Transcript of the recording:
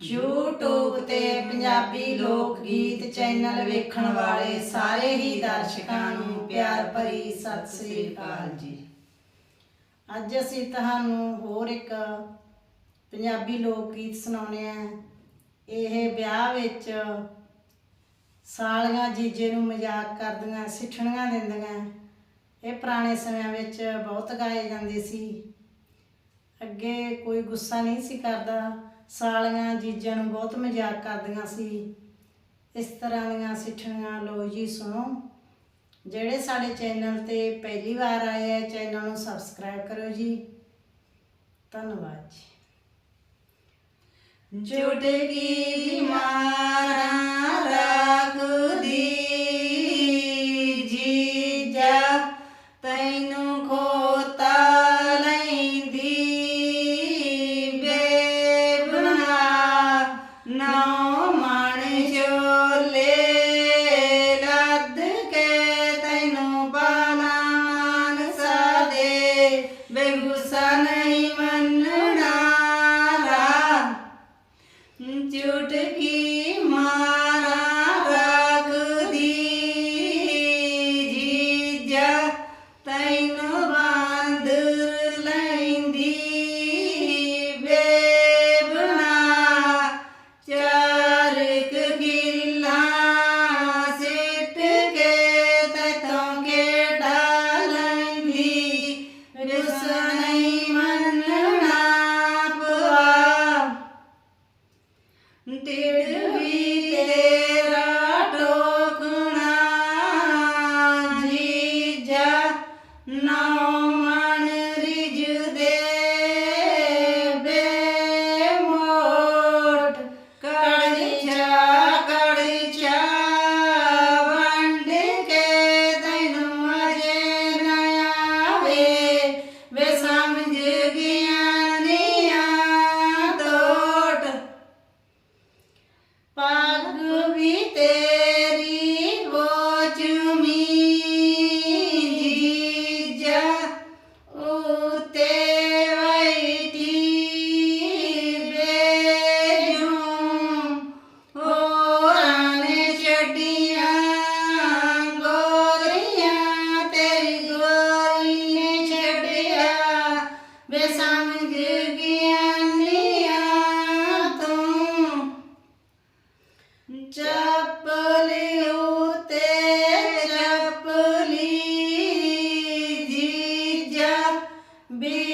YouTube ਤੇ ਪੰਜਾਬੀ ਲੋਕ ਗੀਤ ਚੈਨਲ ਵੇਖਣ ਵਾਲੇ ਸਾਰੇ ਹੀ ਦਰਸ਼ਕਾਂ ਨੂੰ ਪਿਆਰ ਭਰੀ ਸਤਿ ਸ੍ਰੀ ਅਕਾਲ ਜੀ। ਅੱਜ ਅਸੀਂ ਤੁਹਾਨੂੰ ਹੋਰ ਇੱਕ ਪੰਜਾਬੀ ਲੋਕ ਗੀਤ ਸੁਣਾਉਣੇ ਆ ਇਹ ਵਿਆਹ ਵਿੱਚ ਸਾਲੀਆਂ ਜੀਜੇ ਨੂੰ ਮਜ਼ਾਕ ਕਰਦੀਆਂ, ਸਿੱਠਣੀਆਂ ਦਿੰਦੀਆਂ। ਇਹ ਪੁਰਾਣੇ ਸਮਿਆਂ ਵਿੱਚ ਬਹੁਤ ਗਾਏ ਜਾਂਦੇ ਸੀ। ਅੱਗੇ ਕੋਈ ਗੁੱਸਾ ਨਹੀਂ ਸੀ ਕਰਦਾ। ਸਾਲੀਆਂ ਜੀਜਾਂ ਨੂੰ ਬਹੁਤ ਮਜ਼ਾਕ ਕਰਦੀਆਂ ਸੀ। ਇਸ ਤਰ੍ਹਾਂ ਦੀਆਂ ਸਿੱਠਣੀਆਂ ਲੋ ਜੀ ਸੁਣੋ। ਜਿਹੜੇ ਸਾਡੇ ਚੈਨਲ ਤੇ ਪਹਿਲੀ ਵਾਰ ਆਏ ਆ, ਚੈਨਲ ਨੂੰ ਸਬਸਕ੍ਰਾਈਬ ਕਰੋ ਜੀ। ਧੰਨਵਾਦ ਜੀ। ਚੁਟਕੀ ਮਾਰਾਂ ਰੱਖਦੀ தேடு Pan gương ý tế be